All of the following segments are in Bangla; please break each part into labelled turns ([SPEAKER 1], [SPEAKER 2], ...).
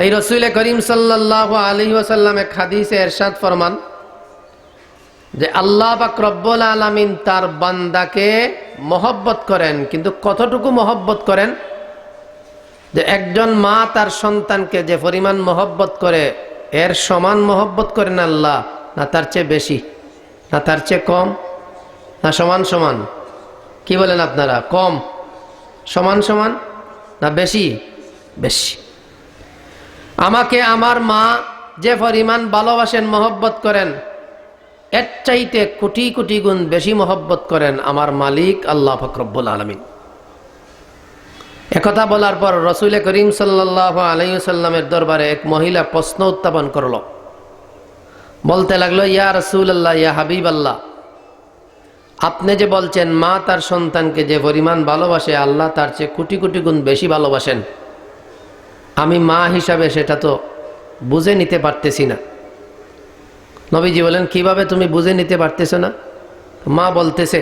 [SPEAKER 1] তাই রসুল করিম সাল্লাহ আলী ওসাল্লাম হাদিসে এরশাদ ফরমান যে আল্লাহ বা রব্বুল আলামিন তার বান্দাকে মহব্বত করেন, কিন্তু কতটুকু মহব্বত করেন? যে একজন মা তার সন্তানকে যে পরিমাণ মহব্বত করে, এর সমান মহব্বত করেন আল্লাহ, না তার চেয়ে বেশি, না তার চেয়ে কম, না সমান সমান? কি বলেন আপনারা? কম, সমান সমান, না বেশি? বেশি। আমাকে আমার মা যে পরিমাণ ভালোবাসেন, মহব্বত করেন, এর চাইতে কোটি কোটি গুণ বেশি মহব্বত করেন আমার মালিক আল্লাহ ফকরব্বুল আলমিন। একথা বলার পর রসুল করিম সাল্লাহ আলাইসাল্লামের দরবারে এক মহিলা প্রশ্ন উত্থাপন করল। বলতে লাগল, ইয়া রসুল আল্লাহ ইয়া হাবিব আল্লাহ আপনি যে বলছেন মা তার সন্তানকে যে পরিমাণ ভালোবাসে, আল্লাহ তার চেয়ে কোটি কোটি গুণ বেশি ভালোবাসেন। আমি মা হিসাবে সেটা তো বুঝে নিতে পারতেছি না। নবীজি বলেন, কীভাবে তুমি বুঝে নিতে পারতেছো না? মা বলতেছে,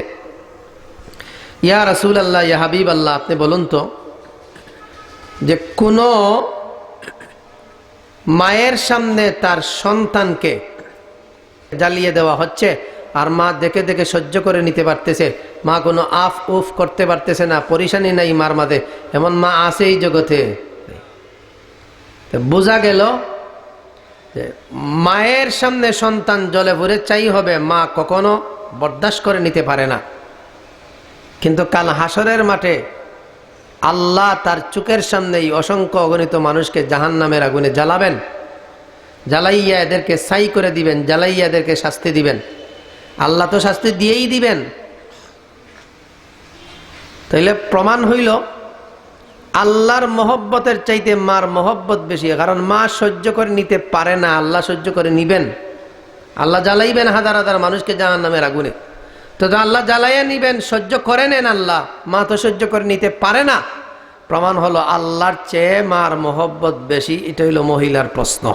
[SPEAKER 1] ইয়া রাসুল আল্লাহ ইয়া হাবিব আল্লাহ আপনি বলুন তো যে কোনো মায়ের সামনে তার সন্তানকে জ্বালিয়ে দেওয়া হচ্ছে আর মা দেখে দেখে সহ্য করে নিতে পারতেছে। মা কোনো আফ উফ করতে পারতেছে না, পরিশানি নাই মার মাঝে। এমন মা আছে এই জগতে। বোঝা গেল যে মায়ের সামনে সন্তান জলে ভরে চাই হবে, মা কখনো বরদাস্ত করে নিতে পারে না। কিন্তু কাল হাসরের মাঠে আল্লাহ তার চুকের সামনেই অসংখ্য অগণিত মানুষকে জাহান নামের আগুনে জ্বালাবেন, জ্বালাইয়া এদেরকে সাই করে দিবেন, জ্বালাইয়া এদেরকে শাস্তি দিবেন। আল্লাহ তো শাস্তি দিয়েই দিবেন। তাইলে প্রমাণ হইল আল্লাহর মহব্বতের চাইতে মার মহব্বত বেশি, কারণ মা সহ্য করে নিতে পারে না, আল্লাহ সহ্য করে নিবেন। আল্লাহ জ্বালাইবেন হাজার হাজার মানুষকে জাহান নামের আগুনে। তো আল্লাহ জ্বালাইয়া নিবেন, সহ্য করে নেন আল্লাহ, মা তো সহ্য করে নিতে পারে না। প্রমাণ হলো আল্লাহর চেয়ে মার মহব্বত বেশি, এটা হইল মহিলার প্রশ্ন।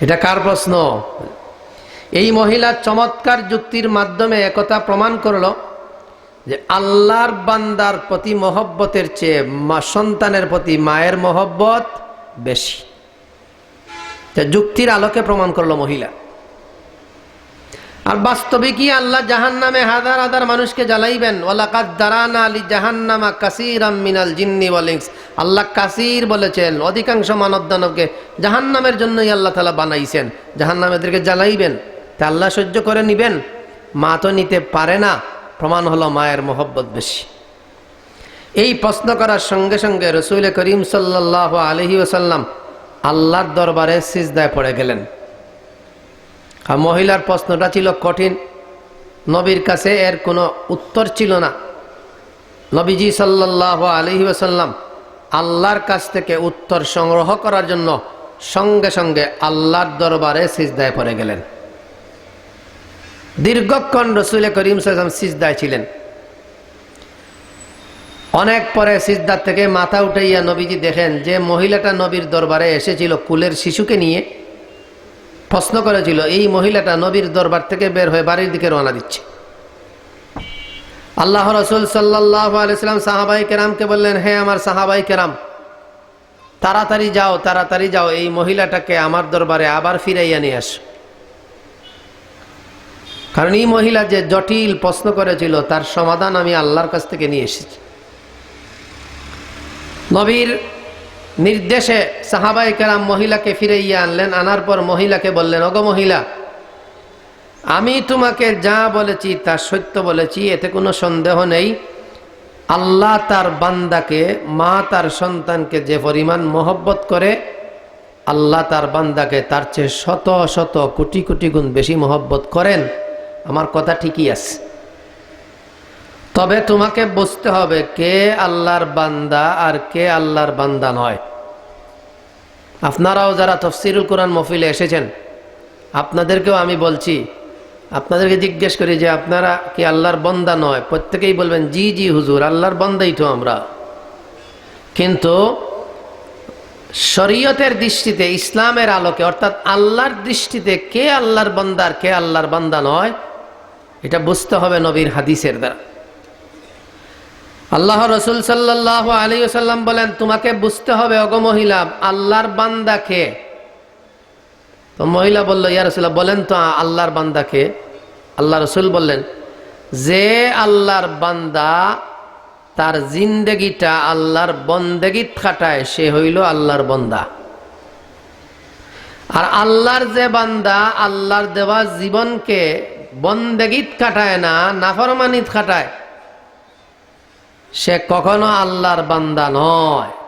[SPEAKER 1] এটা কার প্রশ্ন? এই মহিলার চমৎকার যুক্তির মাধ্যমে একথা প্রমাণ করল যে আল্লাহর বান্দার প্রতি মহব্বতের চেয়ে মা সন্তানের প্রতি মায়ের মহব্বত বেশি। যুক্তির আলোকে প্রমাণ করল মহিলা। আর বাস্তবিকই আল্লাহ জাহান নামে হাজার হাজার মানুষকে জ্বালাইবেন ওলাকাত দারানা আলী জাহান্নামা কাসির মিনাল জিন্নি ওয়ালিংস আল্লাহ কাসির বলেছেন, অধিকাংশ মানব দানবকে জাহান নামের জন্যই আল্লাহ তালা বানাইছেন। জাহান নামেদেরকে জ্বালাইবেন, তা আল্লাহ সহ্য করে নিবেন, মা তো নিতে পারে না। প্রমাণ হলো মায়ের মোহব্বত বেশি। এই প্রশ্ন করার সঙ্গে সঙ্গে রসুল করিম সাল্লাহ আলহি ওসাল্লাম আল্লাহর দরবারে সিজদায় পড়ে গেলেন। আর মহিলার প্রশ্নটা ছিল কঠিন। নবীর কাছে এর কোনো উত্তর ছিল না। নবীজি সাল্লাহ আলহি ওসাল্লাম আল্লাহর কাছ থেকে উত্তর সংগ্রহ করার জন্য সঙ্গে সঙ্গে আল্লাহর দরবারে সিজদায় পড়ে গেলেন। দীর্ঘক্ষণ রসুল করিম সাল্লাম সিজদায় ছিলেন। অনেক পরে সিজদার থেকে মাথা উঠাইয়া নবীজি দেখেন যে মহিলাটা নবীর দরবারে এসেছিল কুলের শিশুকে নিয়ে। প্রশ্ন করেছিল, এই মহিলাটা নবীর দরবার থেকে বের হয়ে বাড়ির দিকে রওনা দিচ্ছে। আল্লাহ রসুল সাল্লাহ আলাইসালাম সাহাবাই কেরামকে বললেন হ্যাঁ আমার সাহাবাই কেরাম, তাড়াতাড়ি যাও তাড়াতাড়ি যাও, এই মহিলাটাকে আমার দরবারে আবার ফিরাইয়া নিয়ে আস। কারণ এই মহিলা যে জটিল প্রশ্ন করেছিল, তার সমাধান আমি আল্লাহর কাছ থেকে নিয়ে এসেছি। নবীর নির্দেশে সাহাবাই কেরাম মহিলাকে ফিরাইয়া আনলেন, আনার পর মহিলাকে বললেন অগ মহিলা, আমি তোমাকে যা বলেছি তা সত্য বলেছি, এতে কোনো সন্দেহ নেই। আল্লাহ তার বান্দাকে, মা তার সন্তানকে যে পরিমাণ মহব্বত করে, আল্লাহ তার বান্দাকে তার চেয়ে শত শত কোটি কোটি গুণ বেশি মহব্বত করেন। আমার কথা ঠিকই আছে। তবে তোমাকে বুঝতে হবে কে আল্লাহর বান্দা আর কে আল্লাহর বান্দা নয়। আপনারাও যারা তফসিরুল কোরআন মফিলে এসেছেন, আপনাদেরকেও আমি বলছি, আপনাদেরকে জিজ্ঞেস করি যে আপনারা কি আল্লাহর বন্দা নয়? প্রত্যেকেই বলবেন, জি জি, হুজুর, আল্লাহর বন্দাই তো আমরা। কিন্তু শরীয়তের দৃষ্টিতে, ইসলামের আলোকে, অর্থাৎ আল্লাহর দৃষ্টিতে কে আল্লাহর বন্দার কে আল্লাহর বান্দা নয় এটা বুঝতে হবে নবীর হাদিসের দ্বারা। আল্লাহ রসুল সাল্লাহ আলী সাল্লাম বলেন, তোমাকে বুঝতে হবে অগ মহিলা, আল্লাহর বান্দাকে তো মহিলা বলল, ইয়া রসুল্লাহ বলেন তো, আল্লাহর বান্দাকে আল্লাহ রসুল বললেন, যে আল্লাহর বান্দা তার জিন্দেগিটা আল্লাহর বন্দেগিত খাটায়, সে হইল আল্লাহর বন্দা। আর আল্লাহর যে বান্দা, আল্লাহর দেওয়া জীবনকে বন্দেগিত খাটায় না নাফরমানিত খাটায়। সে কখনো আল্লাহর বান্দা নয়।